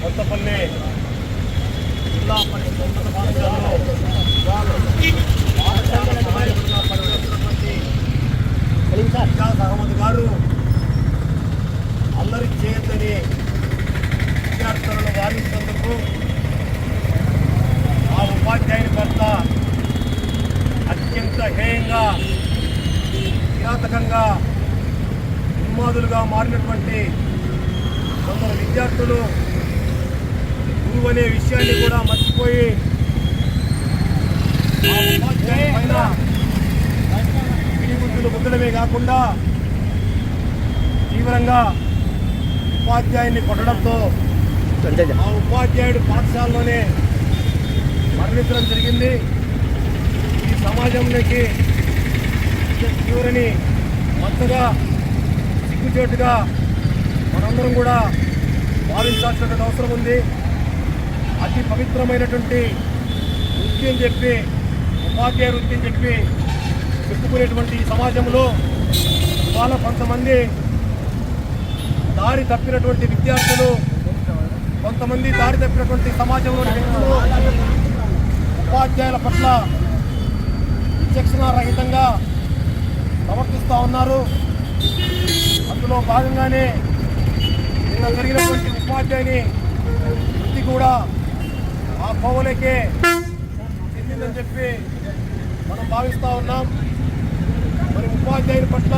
కొత్తపల్లి జిల్లా పరిషత్ ఉన్నత పాఠశాలలో ఇజాజ్ అహ్మద్ గారు అల్లరి చేయొద్దని విద్యార్థులను వారించినందుకు ఆ ఉపాధ్యాయుని పట్ల అత్యంత హేయంగా కిరాతకంగా ఉన్మాదులుగా మారినటువంటి కొందరు విద్యార్థులు గురువు అనే విషయాన్ని కూడా మర్చిపోయి ఆ ఉపాధ్యాయుని పైన పిడిగుద్దులు గుద్దడమే కాకుండా తీవ్రంగా ఉపాధ్యాయుని కొట్టడంతో ఆ ఉపాధ్యాయుడు పాఠశాలలోనే మరణించడం జరిగింది. ఈ సమాజంలోకి తీవ్రని మచ్చగా సిగ్గుచేటుగా మనందరం కూడా భావించాల్సినటువంటి అవసరం ఉంది. అతి పవిత్రమైనటువంటి వృత్తి అని చెప్పి ఉపాధ్యాయ వృత్తి అని చెప్పి చెప్పుకునేటువంటి ఈ సమాజంలో ఇవాళ కొంతమంది దారి తప్పినటువంటి విద్యార్థులు కొంతమంది దారి తప్పినటువంటి సమాజంలోని వ్యక్తులు ఉపాధ్యాయుల పట్ల విచక్షణ రహితంగా ప్రవర్తిస్తూ ఉన్నారు. అందులో భాగంగానే జరిగినటువంటి ఉపాధ్యాయుని వృత్తి కూడా ఆ కోవలకే చెందిందని చెప్పి మనం భావిస్తూ ఉన్నాం. మరి ఉపాధ్యాయుని పట్ల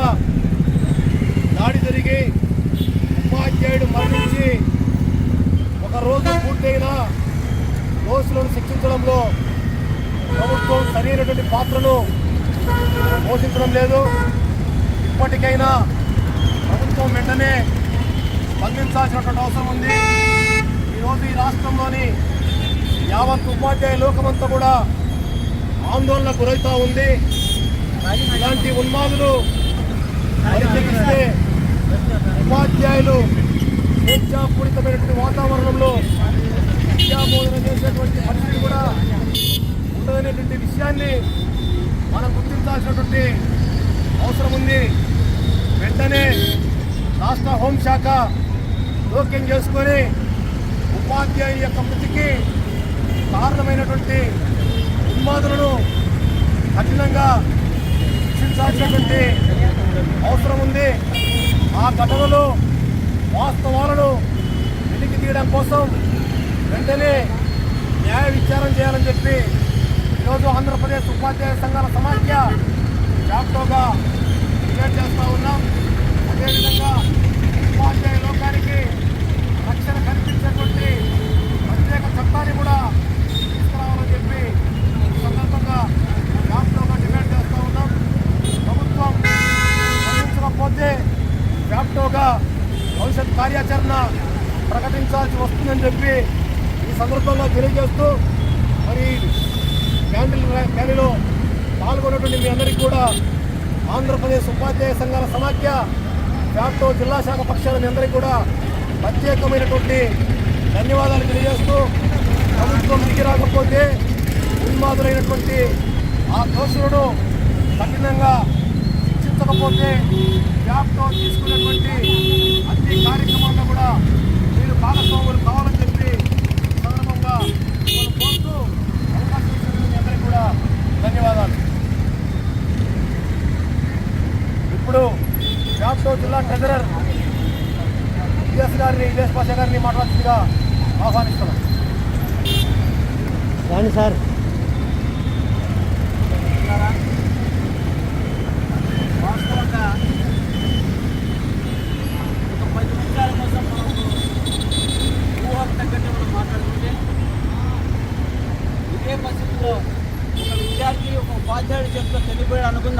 దాడి జరిగి ఉపాధ్యాయుడు మరణించి ఒక రోజు పూర్తయిన దోషులను శిక్షించడంలో ప్రభుత్వం సరైనటువంటి పాత్రను పోషించడం లేదు. ఇప్పటికైనా ప్రభుత్వం వెంటనే స్పందించాల్సినటువంటి అవసరం ఉంది. ఈరోజు ఈ రాష్ట్రంలోని యావత్ ఉపాధ్యాయ లోకమంతా కూడా ఆందోళనకు గురవుతూ ఉంది. ఇలాంటి ఉన్మాదులు పరిచయిస్తే ఉపాధ్యాయులు స్వేచ్ఛాపూరితమైనటువంటి వాతావరణంలో విద్యాబోధన చేసేటువంటి పరిస్థితి కూడా ఉండదనేటువంటి విషయాన్ని మనం గుర్తించాల్సినటువంటి అవసరం ఉంది. వెంటనే రాష్ట్ర హోంశాఖ జోక్యం చేసుకొని ఉపాధ్యాయుల యొక్క మృతికి కారణమైనటువంటి ఉన్మాదులను కఠినంగా శిక్షించాల్సినటువంటి అవసరం ఉంది. ఆ ఘటనలు వాస్తవాలను వెలికి తీయడం కోసం వెంటనే న్యాయ విచారణ చేయాలని చెప్పి ఈరోజు ఆంధ్రప్రదేశ్ ఉపాధ్యాయ సంఘాల సమాఖ్య జాప్టోగా డిమాండ్ చేస్తూ ఉన్నాం. అదేవిధంగా ఉపాధ్యాయ లోకానికి రక్షణ కల్పించేటువంటి ప్రత్యేక చట్టాన్ని కూడా తీసుకురావాలని చెప్పి సందర్భంగా జాప్టోగా డిమాండ్ చేస్తూ ఉన్నాం. ప్రభుత్వం స్పందించకపోతే వ్యాప్టోగా భవిష్యత్ కార్యాచరణ ప్రకటించాల్సి వస్తుందని చెప్పి ఈ సందర్భంగా తెలియజేస్తూ మరి క్యాండిల్ ర్యాలీలో పాల్గొన్నటువంటి మీ అందరికీ కూడా ఆంధ్రప్రదేశ్ ఉపాధ్యాయ సంఘాల సమాఖ్య వ్యాప్టో జిల్లా శాఖ పక్షాల మీ అందరికీ కూడా ప్రత్యేకమైనటువంటి ధన్యవాదాలు తెలియజేస్తూ ప్రభుత్వం దిగి రాకపోతే ఉన్మాదులైనటువంటి ఆ దోషులను కఠినంగా శిక్షించకపోతే వ్యాప్తం తీసుకున్నటువంటి అన్ని కార్యక్రమాల్లో కూడా మీరు భాగస్వాములు కావాలని చెప్పి ఈ సందర్భంగా మిమ్మల్ని కోరుతూ అవకాశం ఇచ్చినందుకు మీ అందరికీ కూడా ధన్యవాదాలు ఇప్పుడు వ్యాప్తో జిల్లా ట్రెజరర్ విఎస్ గారిని విదేశ్ భాష గారిని మాట్లాడుతుందిగా ఆహ్వానిస్తున్నాం. రాండి సార్. వాస్తవంగా ఒక పది నిమిషాల కోసం మనం ఊహకు తగ్గట్టు మనం మాట్లాడుకుంటే ఇదే పరిస్థితుల్లో ఒక విద్యార్థి ఒక ఉపాధ్యాయుడు చేతిలో చనిపోయాడు అనుకుందాం.